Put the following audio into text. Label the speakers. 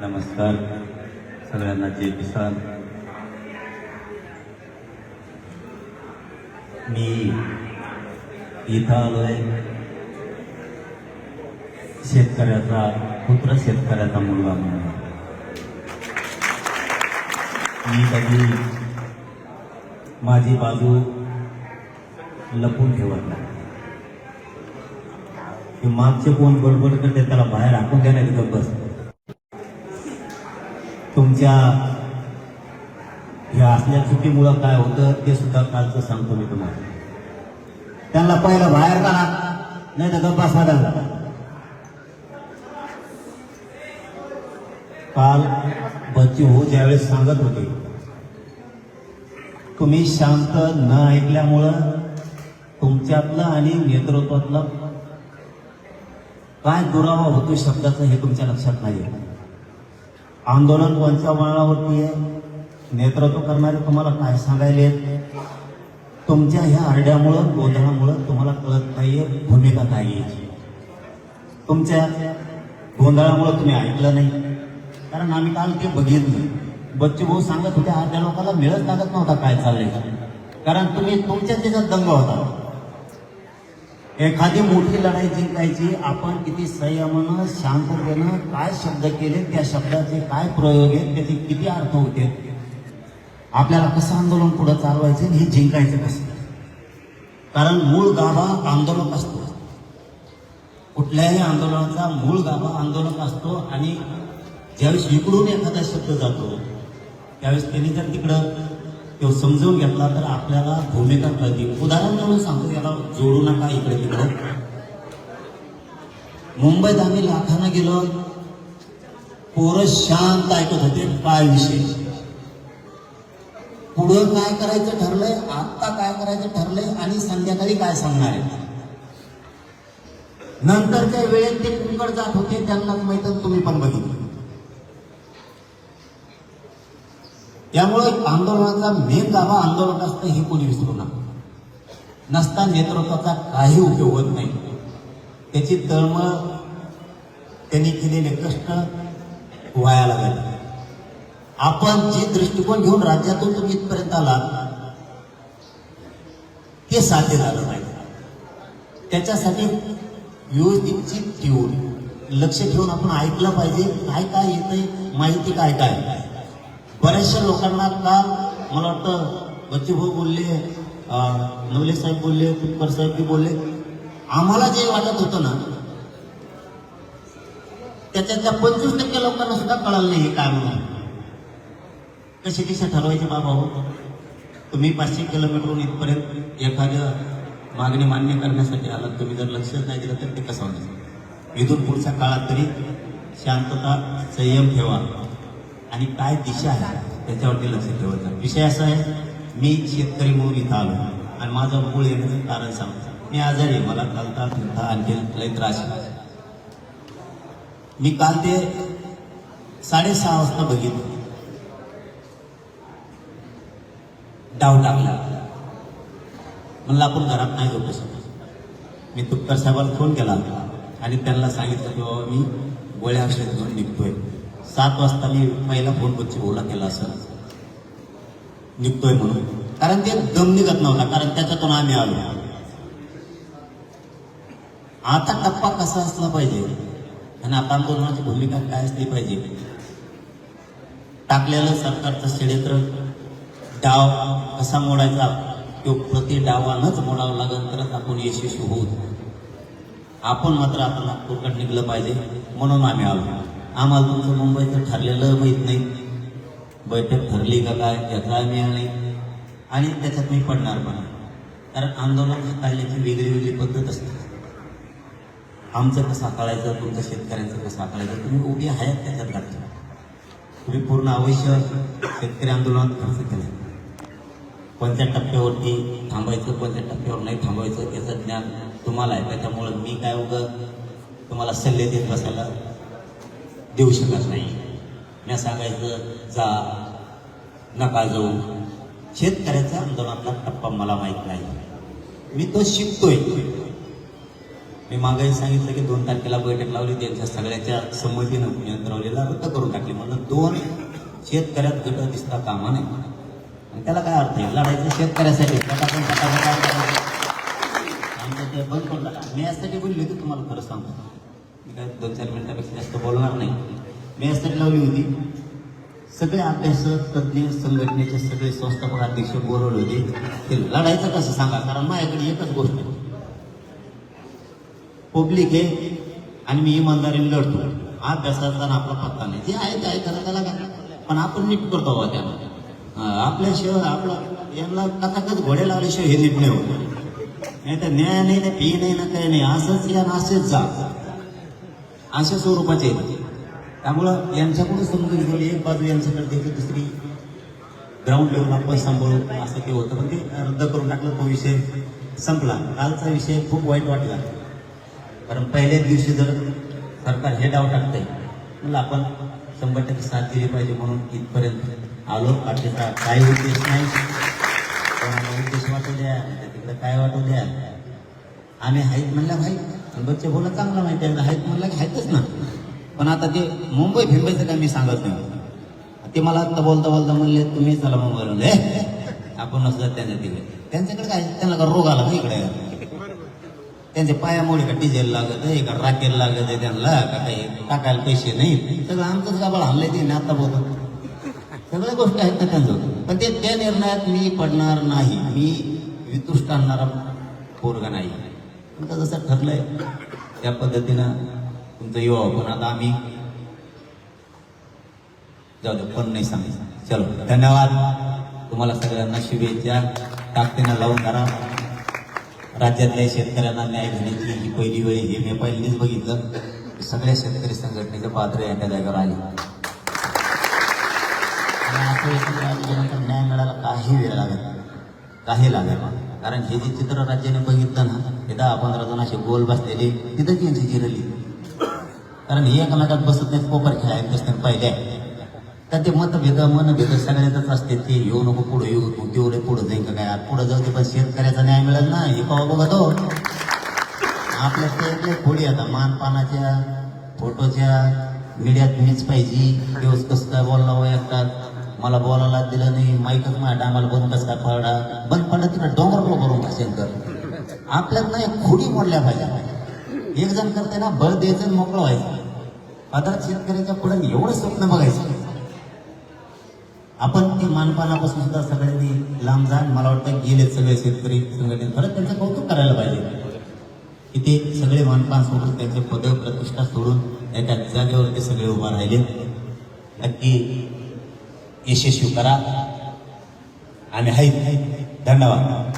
Speaker 1: नमस्कार. सगळ्यांना जय किसान. मी इथं आलोय. शेतकऱ्याचा पुत्र शेतकऱ्याचा मुलगा म्हणून. मी कधी माझी बाजू लपून ठेवत नाही. मागचे कोण बडबड करते त्याला बाहेर हाकून देण्यात बस. तुमच्या ह्या असल्या चुकीमुळं काय होतं ते सुद्धा कालचं सांगतो मी तुम्हाला. त्यांना पहिलं बाहेर काढा नाही तर गप्पा साधा काल बच्ची हो ज्यावेळेस सांगत होते तुम्ही शांत न ऐकल्यामुळं तुमच्यातलं आणि नेतृत्वातलं काय दुरावा होतो शब्दाचं हे तुमच्या लक्षात नाही आंदोलन पंचमाळावरती आहे नेतृत्व करणारे तुम्हाला काय सांगायले तुमच्या ह्या आरड्यामुळं गोंधळामुळं तुम्हाला कळत नाहीये भूमिका काय यायची तुमच्या गोंधळामुळं तुम्ही ऐकलं नाही. कारण आम्ही काल ते बघितलं. बच्चू भाऊ सांगत होते आरड्या लोकांना मिळत लागत नव्हता काय चाललंय. कारण तुम्ही तुमच्या त्याच्यात दंग होता. एखादी मोठी लढाई जिंकायची आपण किती संयमानं शांततेनं काय शब्द केले त्या शब्दाचे काय प्रयोग आहेत त्याचे किती अर्थ होते? आपल्याला कसं आंदोलन पुढे चालवायचं हे जिंकायचं कसं? कारण मूळ गाभा आंदोलक असतो. कुठल्याही आंदोलनाचा मूळ गाभा आंदोलक असतो आणि ज्यावेळेस इकडून एखादा शब्द जातो त्यावेळेस त्यांनी जर तिकडं तो समजून घेतला तर आपल्याला भूमिका कळतील. उदाहरण म्हणून सांगतो याला जोडू नका इकडे तिकडे. मुंबईत आम्ही लाखानं गेलो. पोरं शांत ऐकत होते काय विषय पुढं काय करायचं ठरलंय? आत्ता काय करायचं ठरलंय? आणि संध्याकाळी काय सांगणार आहे? नंतरच्या वेळेत ते कुंकड जात होते त्यांनाच माहीत तुम्ही पण बघितलं. त्यामुळे आंदोलनाचा मेन दावा आंदोलन असतं हे कोणी विसरू नका. नसता नेतृत्वाचा काही उपयोग होत नाही. त्याची तळमळ त्यांनी केलेले कष्ट व्हायला लागले. आपण जे दृष्टिकोन घेऊन राज्यातून तुम्ही इथपर्यंत आला ते साध्य झालं पाहिजे. त्याच्यासाठी व्यवस्थित ठेवून लक्ष ठेवून आपण ऐकलं पाहिजे. काय काय येतंय माहिती काय काय? बऱ्याचशा लोकांना काल मला वाटतं बच्चूभाऊ बोलले नवले साहेब बोलले कुलकर साहेब बी बोलले. आम्हाला जे वाटत होतं ना त्याच्यातल्या पंचवीस टक्के लोकांना सुद्धा कळालं नाही हे काय म्हणून. कसे कसे ठरवायचे बाबा हो? तुम्ही पाचशे किलोमीटरहून इथपर्यंत एखाद्या मागणी मान्य करण्यासाठी आलात. तुम्ही जर लक्षच नाही दिलं तर ते कसं होणार? इथून पुढच्या काळात तरी शांतता संयम ठेवा. आणि काय दिशा आहे त्याच्यावरती लक्ष ठेवत विषय असा आहे मी शेतकरी म्हणून इथं आलो आणि माझं मूळ येण्याचं कारण सांगतो. मी आजारी आहे मला चालता फिरता आणखी लय त्रास मी काल ते साडेसहा वाजता बघितलं. डाव टाकला म्हणलं आपण घरात नाही जाऊ शकत. मी तुपकर साहेबांना फोन केला आणि त्यांना सांगितलं की बाबा मी गोळ्या औषध घेऊन निघतोय. सात वाजता मी पहिला फोन बच्ची भाऊला केला सर निघतोय म्हणून. कारण ते दम निघत नव्हता कारण त्याच्यातून आम्ही आलो. आता टप्पा कसा असला पाहिजे? आणि आता आंदोलनाची भूमिका काय असली पाहिजे? टाकलेलं सरकारचं षडयंत्र डाव कसा मोडायचा? तो प्रति डावानंच मोडावा लागेल तरच आपण यशस्वी होऊ. आपण मात्र आता नागपूरकडे निघलं पाहिजे म्हणून आम्ही आलो. आम्हाला तुमचं मुंबईचं ठरलेलं माहीत नाही. बैठक ठरली का काय याचा आम्ही नाही. आणि त्याच्यात मी पडणार पण कारण आंदोलन हाताळण्याची वेगळी वेगळी पद्धत असते. आमचं कसं हाताळायचं तुमचं शेतकऱ्यांचं कसं हाताळायचं तुम्ही उभी आहेत त्याच्यात घालता तुम्ही पूर्ण अवश्य शेतकरी आंदोलनात खर्च केला. कोणत्या टप्प्यावरती थांबायचं कोणत्या टप्प्यावर नाही थांबायचं याचं ज्ञान तुम्हाला आहे. त्याच्यामुळं मी काय उगं तुम्हाला सल्ले देत बसायला देऊ शकत नाही. मी सांगायचं जा नका जाऊ. शेतकऱ्याचा आंदोलनातला टप्पा मला माहीत नाही. मी तो शिकतोय. मी मागाही सांगितलं की दोन तारखेला बैठक लावली त्यांच्या सगळ्याच्या संमतीनं नियंत्रवलेला रद्द करून टाकली. म्हणून दोन शेतकऱ्यात गट दिसता कामा नाही आणि त्याला काय अर्थ आहे? लढायचं शेतकऱ्यासाठी. आमचं ते बंद पडलं मी यासाठी बोलली होती तुम्हाला खरं सांगतो. मी काय दोन चार मिनिटापेक्षा जास्त बोलणार नाही. मी यासाठी लावली होती. सगळे अभ्यासक तज्ज्ञ संघटनेचे सगळे संस्थापक अध्यक्ष बोलवले होते. ते लढायचं कसं सांगा? कारण माझ्याकडे एकच गोष्ट आहे. पब्लिक आहे आणि मी इमानदारीने लढतो. अभ्यासाचा आपला पत्ता नाही. जे आहे ते आहे त्याला त्याला काय पण आपण नीट करतो बाबा त्याला. आपल्याशिवाय आपला यांना कथाकथ घोडे लावल्याशिवाय हे नीट नाही होत. नाही तर न्याय नाही ना पी नाही ना काही नाही. असंच या आणि जा. अशा स्वरूपाचे त्यामुळं यांच्याकडून समजून घेतली एक बाजू यांच्याकडे द्यायची दुसरी ग्राउंड लेवल आपण सांभाळू असं ते होतं. पण ते रद्द करून टाकलं तो विषय संपला. कालचा विषय खूप वाईट वाटला. कारण पहिल्याच दिवशी जर सरकार हे डाव टाकतंय म्हणलं आपण शंभर टक्के साथ दिली पाहिजे म्हणून इथपर्यंत आलो. पाठीचा काय उद्देश नाही. कोणाला उद्देश वाटू द्या तिकडे काय वाटू द्या. आम्ही आहेत म्हणलं भाई बच्चे बोला चांगला माहिती आहे आहेत म्हणलं की आहेतच ना. पण आता ते मुंबई फिंबईचं काय मी सांगत नाही. ते मला आत्ता बोलता बोलता म्हणले तुम्ही चला मुंबई म्हणले आपण नसलं त्यांच्या तिकडे. त्यांच्याकडे काय त्यांना का रोग आला का इकडे? त्यांच्या पायामुळे का डिझेल लागत आहे का राखेल लागत आहे त्यांना का काही टाकायला पैसे नाही? सगळं आमचंच गाबाळ हल्लंय ते आता बोलत सगळ्या गोष्टी आहेत ना त्यांचं. पण ते त्या निर्णयात मी पडणार नाही. मी वितुष्ट आणणारा पोरगा नाही. तुमचं जसं ठरलंय त्या पद्धतीनं तुमचं युवा हो. पण आता आम्ही जाऊ दे पण नाही सांगितलं चलो धन्यवाद. तुम्हाला सगळ्यांना शुभेच्छा. ताकदीनं लावून धरा. राज्यातल्या शेतकऱ्यांना न्याय घेण्याची ही पहिली वेळ हे मी पहिलीच बघितलं. सगळ्या शेतकरी संघटनेचे पात्र यांच्या जागेवर आले. आणि न्याय मिळायला काही वेळ लागत काही लागेल नाही. कारण हे जे चित्र राज्याने बघितलं ना हे दहा पंधरा जण असे गोल बसलेले तिथंच यांची जिरली. कारण हे एकमेकात बसत नाहीत कोपर खेळायला बसतात पाहिले. तर ते मतभेद मनभेद सगळ्यातच असते. ते येऊ नको पुढे येऊ तू तेवढे पुढे जाईन का काय? पुढे जाऊ ते पण शेतकऱ्याचा न्याय मिळेल ना हे पावा बघतो आपल्या ते खोडी आता मानपानाच्या फोटोच्या मीडियात मीच पाहिजे. दिवस कसं काय बोलला हो असतात मला बोलायला दिलं नाही माईकच माझ्या टायमाला बंद कसं काय पडा बंद पडला तिकडे डोंग शंकर. भाषण आपल्यात नाही खोडी मोडल्या पाहिजे. एक जण करते ना बळ द्यायचं मोकळं व्हायचं. पदार्थ शेतकऱ्याच्या पुढे एवढं स्वप्न बघायचं. आपण ते मानपानापासून सुद्धा सगळ्यांनी लांब जाण मला वाटतं गेले सगळे शेतकरी संघटने खरंच त्यांचं कौतुक करायला पाहिजे. की ते सगळे मानपान सोडून त्यांचे पद प्रतिष्ठा सोडून एका जागेवर ते सगळे उभा राहिले. नक्की यशस्वी करा. आणि हाय. धन्यवाद.